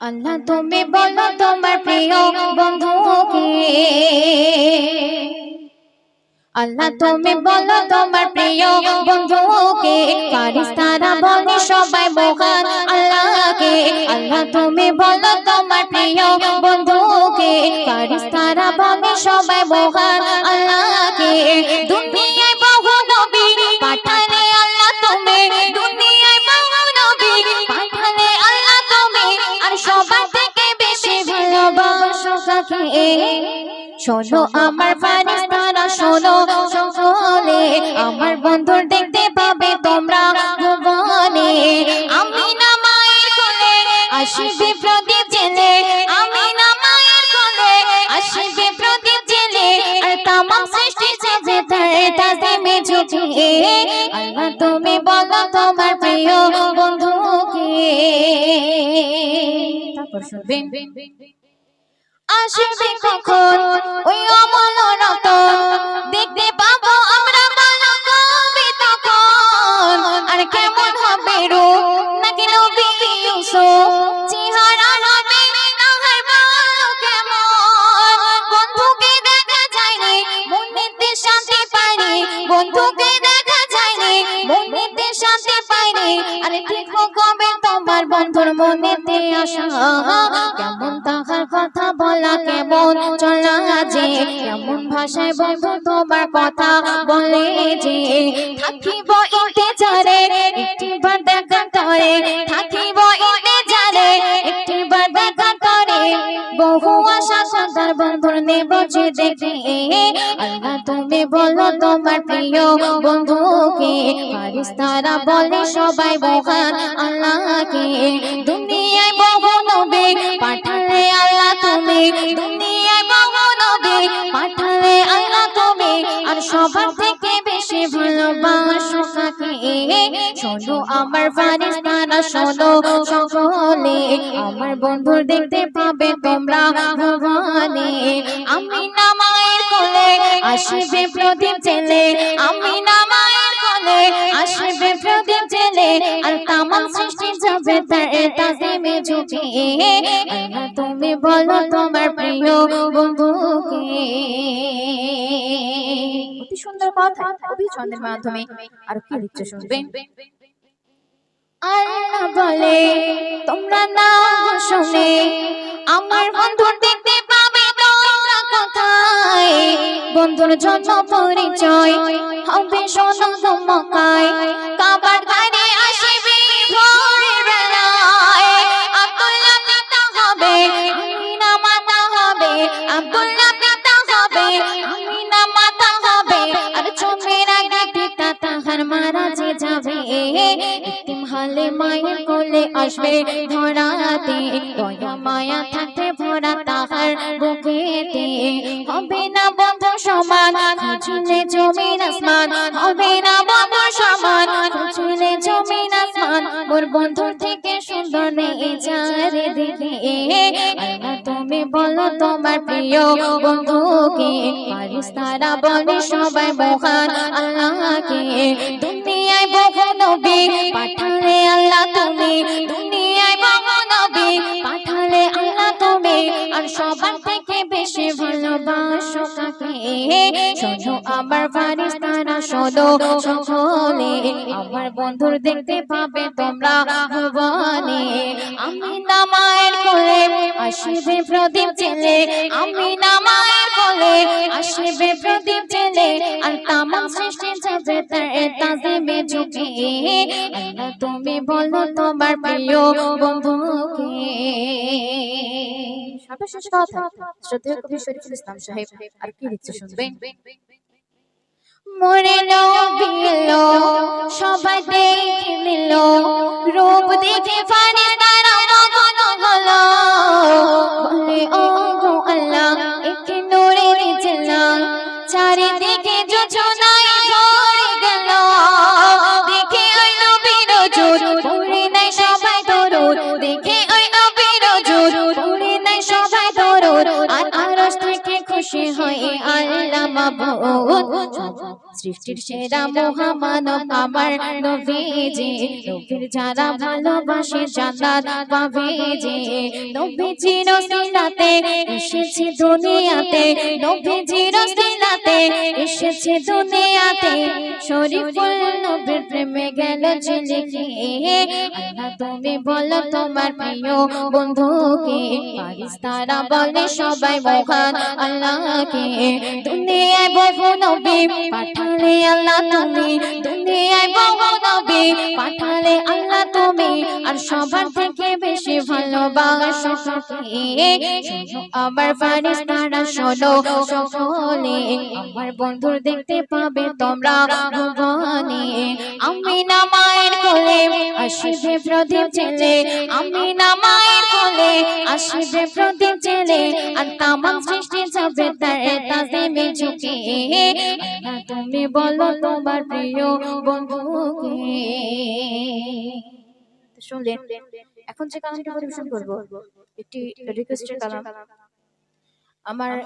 আল্লাহ তুমি বলো তোমার প্রিয় বন্ধুকে। আল্লাহ তুমি বলো তোমার প্রিয় বন্ধুকে। ফারিস্তারা বলে সবাই মহান আল্লাহকে। আল্লাহ তুমি বলো তোমার প্রিয় বন্ধুকে। ফারিস্তারা বলে সবাই মহান আল্লাহকে। দুনিয়ায় শোনো আমার ফারিস্তারা, শোনো, সকলে। আমার বন্ধুর দেখতে পাবে তোমরা ভুবনে। আমি না মায়ের কোলে আসিবে প্রদীপ জেলে আমি না মায়ের কোলে আসিবে প্রদীপ জেলে আর তামাম সৃষ্টি যাবে তার তাজিমে ঝুঁকে আল্লাহ, তুমি বলো তোমার প্রিয় বন্ধুকে। তারপর শুনবেন আসবে কখন? ওই অমল রতন দেখতে পাবো আমরা ভালো কবি তখন। আর কেমন হবে রূপ? নাকি নবী ইউসুফ? চেহারা হবে নাহার বলো কেমন? বন্ধুকে দেখা যায়নি মনেতে শান্তি পাইনি বন্ধুকে দেখা যায়নি মনেতে শান্তি পাইনি আরে ঠিক কবে তোমার বন্ধুর মনেতে আসা কেমন তাহার কথা? বলা কেমন চলা যে? কেমন ভাষায় বন্ধু তোমার কথা বলে যে? থাকিব ইন্তেজারে, একটিবার দেখা করে। থাকিব ইন্তেজারে, একটিবার দেখা করে। বহু আশা সন্তার বন্ধুর নেব যে দেখে। আল্লাহ তুমি বলো তোমার প্রিয় বন্ধুকে। ফারিস্তারা বলে সবাই মহান আল্লাহকে। দুনিয়ায় বহু নবী পাঠালে আমার বন্ধুর দেখতে পাবে তোমরা ভগবানে। আমি না মায়ের কোলে আসবে প্রদীপ জেলে আমি না মায়ের কোলে আসবে প্রদীপ জেলে আর তামাম সৃষ্টি যাবে তার ঝুঁকে তুমি বলো তোমার প্রিয় বন্ধুকে। অতি সুন্দর কথা কবি ছন্দের মাধ্যমে। আর কি লিখছে শুনবেন আল্লাহ বলে, তোমরা না শুনে আমার বন্ধুর দেখতে পাবে তোমরা কোথায়? বন্ধুর জন্য পরিচয় হবে শোনো ধমকায় কাবার ধারে আসিবে হালে মায়ের কোলে আসবে ধরাতে মায়া থাকতে ভরা তাহার বুকেতে। হবে না বন্ধু সমান, খুঁজলে জমিন আসমান। হবে না বন্ধু সমান, খুঁজলে জমিন আসমান। মোর বন্ধুর থেকে সুন্দর নেই চারে দিকে তুমি বলো তোমার প্রিয় বন্ধুকে। ফারিস্তারা বলে সবাই মহান আল্লাহকে। দুনিয়ায় বহু নবী, পাঠালে আল্লাহ তুমি। দুনিয়ায় বহু নবী, পাঠালে আল্লাহ তুমি। আর সবার থেকে বেশি ভালোবাসো কাকে? শোনো আমার ফারিস্তারা শোনো, সকলে। আমার বন্ধুর দেখতে পাবে তোমরা আমি না মায়ের কোলে আসিবে প্রদীপ আমি না মায়ের কোলে তুমি বলো তোমার প্রিয় বন্ধুকে। মরেলো বিলো সবাই দেখে নিল রূপ দেখে ফারে হয়ে আল্লাহ মাবুদ সৃষ্টির সেরা মহামানব আমার নবীজি নবীর যারা ভালোবাসে জান্নাত পাবে যে। নবীজির সিলাতে এসেছে দুনিয়াতে। নবীজির সিলাতে এসেছে দুনিয়াতে। শরীফুল নবীর প্রেমে গেল যে লিখে আল্লাহ তুমি বলো তোমার প্রিয় বন্ধুকে। পারিস তারা বলে সবাই মহান আল্লাহকে। দুনিয়ায় বহু নবী পাঠালে আল্লাহ তুমি, দুনিয়ায় বহু নবী। পাঠালে আল্লাহ তুমি, আর সবার থেকে বেশি ভালোবাসো সকলে আমার ফারিস্তারা তারা শোনো, সকলে আমার বন্ধুর দেখতে পাবে তোমরা ভগবানে। আমি না মায়ের কোলে আসিবে প্রদীপ জেলে আমি না মায়ের কোলে, আসিবে প্রদীপ জেলে আর তামাম সৃষ্টি যাবে তার তাজিমে ঝুঁকে। আল্লাহ তুমি বলো তোমার প্রিয় বন্ধুকে। শুনলেন, এখন যে কালামটি পরিবেশন করব, একটি রিকোয়েস্টের কালাম। আমার